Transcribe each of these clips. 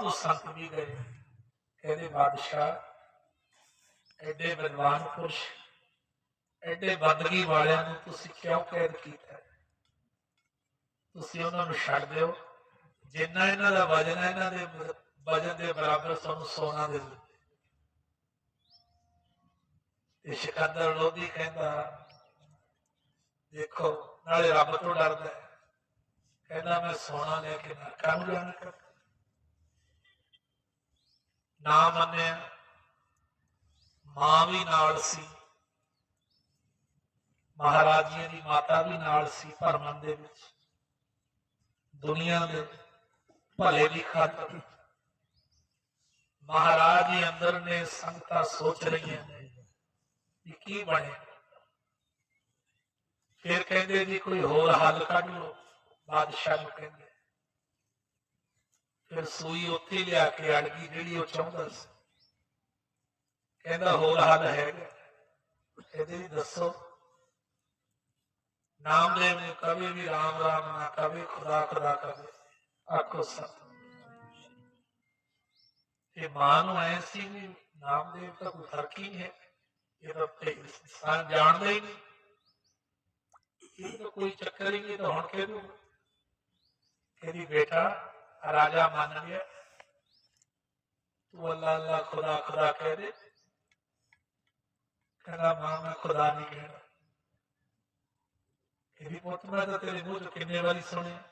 ਸਾਧੂ ਸੰਤ ਵੀ ਗਏ ਕਹਿੰਦੇ ਬਾਦਸ਼ਾਹ, ਐਡੇ ਵਿਦਵਾਨ ਪੁਰਸ਼, ਐਡੇ ਬੰਦਗੀ ਵਾਲਿਆਂ ਨੂੰ ਤੁਸੀਂ ਕਿਉਂ ਕੈਦ ਕੀਤਾ? ਤੁਸੀਂ ਉਹਨਾਂ ਨੂੰ ਛੱਡ ਦਿਓ। ਜਿੰਨਾ ਇਹਨਾਂ ਦਾ ਵਜਨ ਹੈ, ਇਹਨਾਂ ਦੇ ਵਜਨ ਦੇ ਬਰਾਬਰ ਤੁਹਾਨੂੰ ਸੋਨਾ ਦੇ ਦਿਓ। ਤੇ ਸਿਕੰਦਰ ਲੋਧੀ ਕਹਿੰਦਾ, ਦੇਖੋ, ਨਾਲੇ ਰੱਬ ਤੋਂ ਡਰਦਾ ਕਹਿੰਦਾ, ਮੈਂ ਸੋਨਾ ਲੈ ਕੇ ਨਰਕਾਂ ਨੂੰ ਜਾਣਾ ਨਾ ਮੰਨਿਆ। ਮਾਂ ਵੀ ਨਾਲ ਸੀ। ਮਹਾਰਾਜੀਆਂ ਦੀ ਮਾਤਾ ਵੀ ਨਾਲ ਸੀ ਭਰਮਨ ਦੇ ਵਿੱਚ। ਦੁਨੀਆ ਦੇ ਭਲੇ ਦੀ ਖਾਤਰ। ਮਹਾਰਾਜ ਜੀ ਅੰਦਰ ਨੇ ਸੰਗਤਾਂ ਸੋਚ ਰਹੀਆਂ ਨੇ ਕਿ ਕੀ ਬਣੇ। ਫਿਰ ਕਹਿੰਦੇ ਜੀ, ਕੋਈ ਹੋਰ ਹੱਲ ਕੱਢ ਲਓ, ਬਾਦਸ਼ਾਹ ਨੂੰ ਕਹਿੰਦੇ। ਫਿਰ ਸੂਈ ਉੱਥੇ ਲਿਆ ਕੇ ਅੜ ਗਈ ਜਿਹੜੀ ਉਹ ਚਾਹੁੰਦਾ ਸੀ। ਕਹਿੰਦਾ, ਹੋਰ ਹੱਲ ਹੈਗਾ ਕਹਿੰਦੇ ਜੀ ਦੱਸੋ। ਨਾਮਦੇਵ ਨੇ ਕਦੇ ਵੀ ਰਾਮ ਰਾਮ ਨਾ ਕਦੇ ਖੁਦਾ ਖੁਦਾ ਕਦੇ ਆਖੋ ਸਤ ਤੇ ਮਾਂ ਨੂੰ ਐ ਸੀ ਵੀ ਨਾਮਦੇਵ ਤਾਂ ਕੋਈ ਫ਼ਰਕ ਹੀ ਨਹੀਂ ਹੈ। ਇਹ ਤਾਂ ਤੇ ਇਨਸਾਨ ਜਾਣਦਾ ਹੀ ਨਹੀਂ। ਇਹ ਤਾਂ ਕੋਈ ਚੱਕਰ ਹੀ ਨਹੀਂ ਤਾਂ ਹੁਣ ਕਹਿ ਕਹਿੰਦੀ ਬੇਟਾ? ਰਾਜਾ ਮੰਨ ਗਿਆ। ਤੂੰ ਅੱਲਾ ਅੱਲਾ ਖੁਦਾ ਖੁਦਾ ਕਹਿ ਦੇ। ਕਹਿੰਦਾ, ਮਾਂ, ਮੈਂ ਖੁਦਾ ਨਹੀਂ ਕਹਿਣਾ ਕਹਿੰਦੀ ਪੁੱਤ ਮੈਂ ਤਾਂ ਤੇਰੇ ਮੂੰਹ ਤੋਂ ਕਿੰਨੇ ਵਾਰੀ ਸੁਣਿਆ।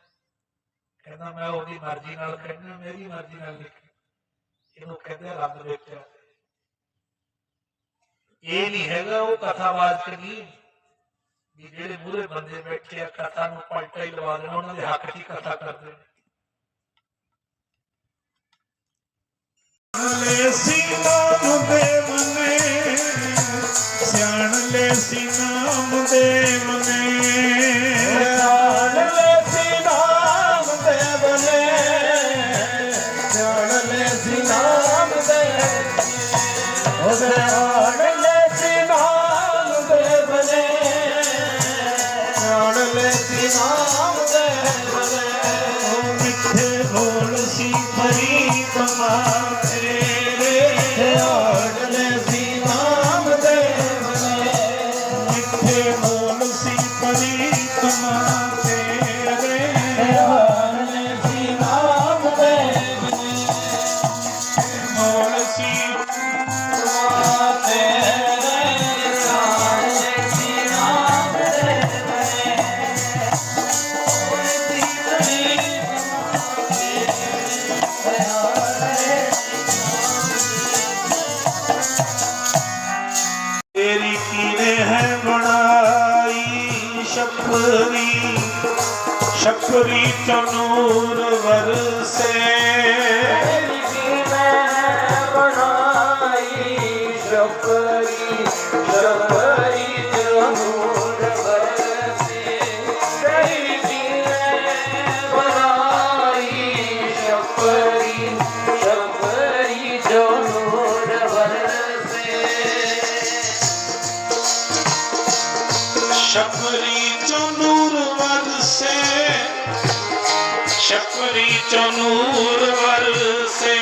ਕਹਿੰਦਾ, ਮੈਂ ਉਹਦੀ ਮਰਜ਼ੀ ਨਾਲ ਕਹਿਣਾ ਮੇਰੀ ਮਰਜ਼ੀ ਨਾਲ ਨਹੀਂ ਇਹਨੂੰ ਕਹਿੰਦੇ ਰੱਬ ਦੇ ਇਹ ਨਹੀਂ ਹੈਗਾ ਉਹ ਕਥਾਵਾਚਕ ਨਹੀਂ। ਵੀ ਜਿਹੜੇ ਮੂਰੇ ਬੰਦੇ ਬੈਠੇ ਆ, ਕਥਾ ਨੂੰ ਪਲਟਾ ਹੀ ਲਵਾ ਦੇਣਾ, ਉਹਨਾਂ ਦੇ ਹੱਕ 'ਚ ਹੀ ਕਥਾ ਕਰਦੇ ਨੇ। ਲੈ ਸੀ ਨਾਮ ਦੇ ਮਨੇ ਸਿਆਣ ਲੈ ਸੀ ਨਾਮ ਦੇ ਮਨੇ। ਜਾਣ ਲੈ ਸੀ ਨਾਮ ਦੇ ਬਨੇ ਜਾਣ ਲੈ ਸੀ ਨਾਮ ਦੇ ਉਹ ਜਾਣ ਲੈ ਸੀ ਨਾਮ ਦੇ ਬਨੇ ਜਾਣ ਲੈ ਸੀ ਨਾਮ ਦੇ ਬੋਲ ਸੀ ਫਰੀ ਤਮਾ ਸ਼ਕਰੀ ਚੋਂ ਨੂਰ ਵਰਸੇ। ਸ਼ਕਰੀ ਚੋਂ ਨੂਰ ਵਰਸੇ ਸ਼ਕਰੀ ਚੋਂ ਨੂਰ ਵਰਸੇ।